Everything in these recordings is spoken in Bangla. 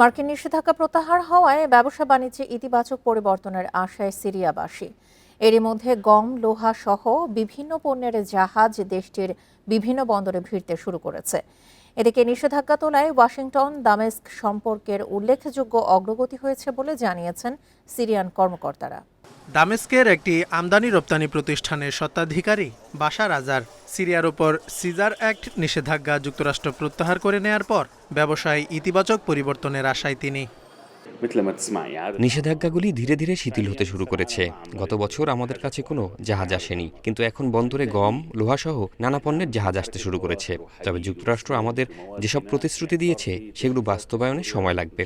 মার্কিন নিষেধাজ্ঞা প্রত্যাহার হওয়ায় ব্যবসা বাণিজ্যে ইতিবাচক পরিবর্তনের আশায় সিরিয়াবাসী। এরই মধ্যে গম, লোহা সহ বিভিন্ন পণ্যের জাহাজ দেশটির বিভিন্ন বন্দরে ভিড়তে শুরু করেছে। এদিকে নিষেধাজ্ঞা তোলায় ওয়াশিংটন দামেস্ক সম্পর্কের উল্লেখযোগ্য অগ্রগতি হয়েছে বলে জানিয়েছেন সিরিয়ান কর্মকর্তারা। দামেস্কের একটি আমদানি রপ্তানি প্রতিষ্ঠানের স্বত্বাধিকারী বাসার আজার সিরিয়ার ওপর সিজার অ্যাক্ট নিষেধাজ্ঞা যুক্তরাষ্ট্র প্রত্যাহার করে নেয়ার পর ব্যবসায় ইতিবাচক পরিবর্তনের আশায় তিনি। নিষেধাজ্ঞাগুলি ধীরে ধীরে শিথিল হতে শুরু করেছে। গত বছর আমাদের কাছে কোনো জাহাজ আসেনি, কিন্তু এখন বন্দরে গম, লোহাসহ নানা পণ্যের জাহাজ আসতে শুরু করেছে। তবে যুক্তরাষ্ট্র আমাদের যেসব প্রতিশ্রুতি দিয়েছে, সেগুলো বাস্তবায়নে সময় লাগবে।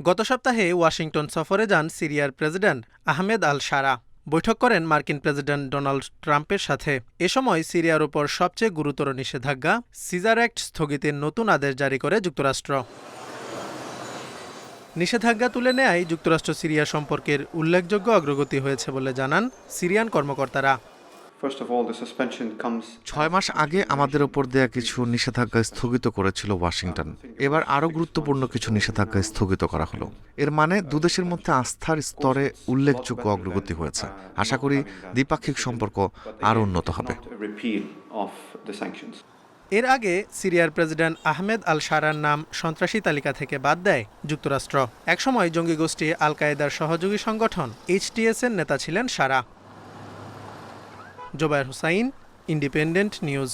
গত সপ্তাহে ওয়াশিংটন সফরে যান সিরিয়ার প্রেসিডেন্ট আহমেদ আল সারা। বৈঠক করেন মার্কিন প্রেসিডেন্ট ডোনাল্ড ট্রাম্পের সাথে। এ সময় সিরিয়ার ওপর সবচেয়ে গুরুতর নিষেধাজ্ঞা, সিজার অ্যাক্ট স্থগিতের নতুন আদেশ জারি করে যুক্তরাষ্ট্র। নিষেধাজ্ঞা তুলে নেয় যুক্তরাষ্ট্র সিরিয়া সম্পর্কের উল্লেখযোগ্য অগ্রগতি হয়েছে বলে জানান সিরিয়ান কর্মকর্তারা। ছয় মাস আগে আমাদের ওপর দেয়া কিছু নিষেধাজ্ঞা স্থগিত করেছিল ওয়াশিংটন। এবার আরও গুরুত্বপূর্ণ কিছু নিষেধাজ্ঞা স্থগিত করা হলো। এর মানে দুদেশের মধ্যে আস্থার স্তরে উল্লেখযোগ্য অগ্রগতি হয়েছে। আশা করি দ্বিপাক্ষিক সম্পর্ক আরও উন্নত হবে. এর আগে সিরিয়ার প্রেসিডেন্ট আহমেদ আল সারার নাম সন্ত্রাসী তালিকা থেকে বাদ দেয় যুক্তরাষ্ট্র। একসময় জঙ্গি গোষ্ঠী আল কায়েদার সহযোগী সংগঠন এইচটিএস এর নেতা ছিলেন সারা। Zobayer Hussain independent news.